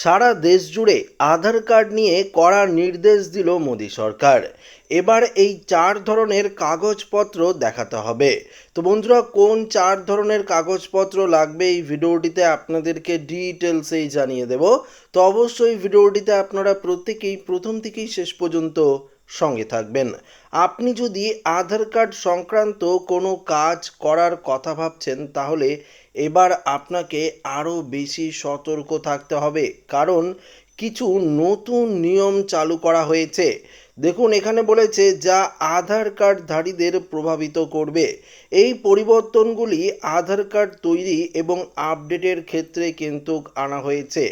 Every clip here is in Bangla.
সারা দেশ জুড়ে আধার কার্ড নিয়ে করার নির্দেশ দিল মোদী সরকার। এবার এই চার ধরনের কাগজপত্র দেখাতে হবে। তো বন্ধুরা, কোন চার ধরনের কাগজপত্র লাগবে এই ভিডিওটিতে আপনাদেরকে ডিটেলসেই জানিয়ে দেব। তো অবশ্যই ভিডিওটিতে আপনারা প্রত্যেকেই প্রথম থেকেই শেষ পর্যন্ত সঙ্গে থাকবেন। আপনি যদি আধার কার্ড সংক্রান্ত কোনো কাজ করার কথা ভাবছেন, তাহলে এবার আপনাকে আরও বেশি সতর্ক থাকতে হবে। কারণ কিছু নতুন নিয়ম চালু করা হয়েছে। দেখুন, এখানে বলেছে যা আধার কার্ডধারীদের প্রভাবিত করবে। এই পরিবর্তনগুলি আধার কার্ড তৈরি এবং আপডেটের ক্ষেত্রে কিন্তু আনা হয়েছে।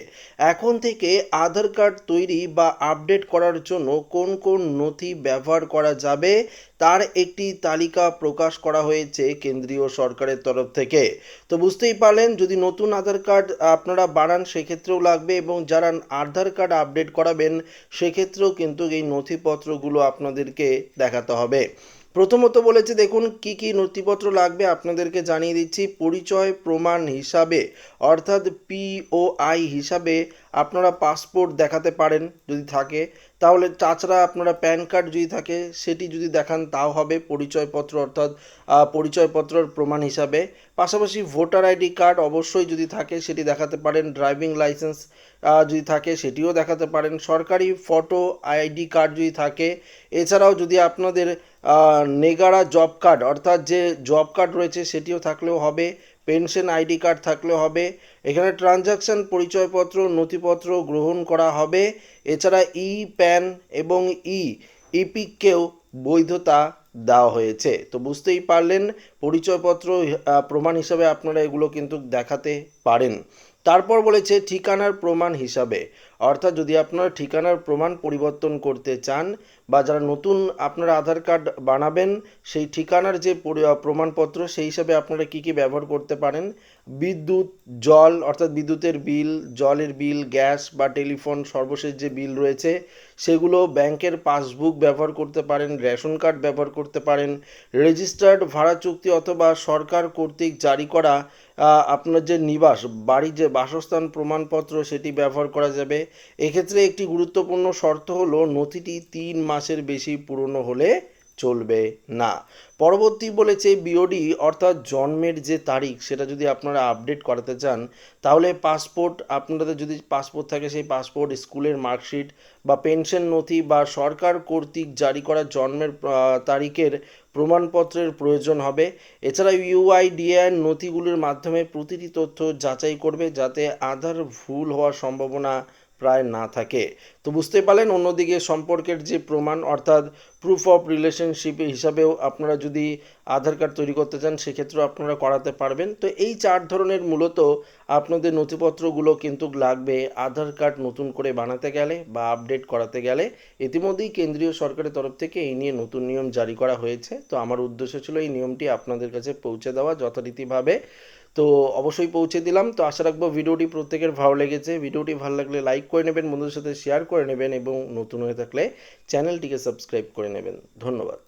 এখন থেকে আধার কার্ড তৈরি বা আপডেট করার জন্য কোন কোন নথি ব্যবহার করা যাবে তার একটি তালিকা প্রকাশ করা হয়েছে কেন্দ্রীয় সরকারের তরফ থেকে। তো বুঝতেই পারলেন, যদি নতুন আধার কার্ড আপনারা বানান, সেক্ষেত্রেও লাগবে এবং যারা আধার কার্ড আপডেট করাবেন, সেক্ষেত্রেও কিন্তু এই নথিপত্রগুলো আপনাদেরকে দেখাতে হবে। প্রথমত বলেছে, দেখুন, কি কি নথিপত্র লাগবে আপনাদেরকে জানিয়ে দিচ্ছি। পরিচয় প্রমাণ হিসাবে, অর্থাৎ পিওআই হিসাবে আপনারা পাসপোর্ট দেখাতে পারেন যদি থাকে। তাহলে তাছাড়া আপনারা প্যান কার্ড যদি থাকে, সেটি যদি দেখান, তাও হবে পরিচয়পত্র, অর্থাৎ পরিচয়পত্রের প্রমাণ হিসাবে। পাশাপাশি ভোটার আইডি কার্ড অবশ্যই যদি থাকে, সেটি দেখাতে পারেন। ড্রাইভিং লাইসেন্স যদি থাকে, সেটিও দেখাতে পারেন। সরকারি ফটো আইডি কার্ড যদি থাকে, এছাড়াও যদি আপনাদের নেগারা জব কার্ড, অর্থাৎ যে জব কার্ড রয়েছে সেটিও থাকলেও হবে, পেনশন আইডি কার্ড থাকলেও হবে, এখানে ট্রানজাকশন পরিচয়পত্র, নথিপত্র গ্রহণ করা হবে, এছাড়া ই প্যান এবং ই ইপিককেও বৈধতা দেওয়া হয়েছে। তো বুঝতেই পারলেন, পরিচয়পত্র প্রমাণ হিসাবে আপনারা এগুলো কিন্তু দেখাতে পারেন। তারপর বলেছে, ঠিকানার প্রমাণ হিসাবে। অর্থাৎ যদি আপনারা ঠিকানার প্রমাণ পরিবর্তন করতে চান বা যারা নতুন আপনারা আধার কার্ড বানাবেন, সেই ঠিকানার যে প্রমাণপত্র, সেই হিসাবে আপনারা কি কি ব্যবহার করতে পারেন? বিদ্যুৎ, জল, অর্থাৎ বিদ্যুতের বিল, জলের বিল, গ্যাস বা টেলিফোন সর্বশেষ যে বিল রয়েছে, সেগুলো ব্যাংকের পাসবুক ব্যবহার করতে পারেন, রেশন কার্ড ব্যবহার করতে পারেন, রেজিস্টার্ড ভাড়া চুক্তি অথবা সরকার কর্তৃক জারি করা আপনার যে নিবাস, বাড়ির যে বাসস্থান প্রমাণপত্র সেটি ব্যবহার করা যাবে। এক্ষেত্রে একটি গুরুত্বপূর্ণ শর্ত হলো নথিটি তিন মাসের বেশি পুরনো হলে চলবে না। পরবর্তী বলেছে বিওডি অর্থাৎ জন্মের যে তারিখ, সেটা যদি আপনারা আপডেট করাতে চান, তাহলে পাসপোর্ট আপনাদের যদি পাসপোর্ট থাকে, সেই পাসপোর্ট স্কুলের মার্কশিট বা পেনশন নথি বা সরকার কর্তৃক জারি করা জন্মের তারিখের প্রমাণপত্রের প্রয়োজন হবে। এছাড়া ইউআইডিএন নথিগুলির মাধ্যমে প্রতিটি তথ্য যাচাই করবে, যাতে আধার ভুল হওয়ার সম্ভাবনা প্রায় না থাকে। তো বুঝতে পারলেন, অন্যদিকে সম্পর্কের যে প্রমাণ, অর্থাৎ প্রুফ অফ রিলেশনশিপ হিসাবেও আপনারা যদি আধার কার্ড তৈরি করতে চান, সেক্ষেত্রেও আপনারা করাতে পারবেন। তো এই চার ধরনের মূলত আপনাদের নথিপত্রগুলো কিন্তু লাগবে আধার কার্ড নতুন করে বানাতে গেলে বা আপডেট করাতে গেলে। ইতিমধ্যেই কেন্দ্রীয় সরকারের তরফ থেকে এই নিয়ে নতুন নিয়ম জারি করা হয়েছে। তো আমার উদ্দেশ্য ছিল এই নিয়মটি আপনাদের কাছে পৌঁছে দেওয়া যথারীতিভাবে। তো অবশ্যই পৌঁছে দিলাম। তো আশা রাখব ভিডিওটি প্রত্যেকের ভালো লেগেছে। ভিডিওটি ভালো লাগলে লাইক করে নেবেন, বন্ধুদের সাথে শেয়ার করে নেবেন এবং নতুন হয়ে থাকলে চ্যানেলটিকে সাবস্ক্রাইব করে নেবেন। ধন্যবাদ।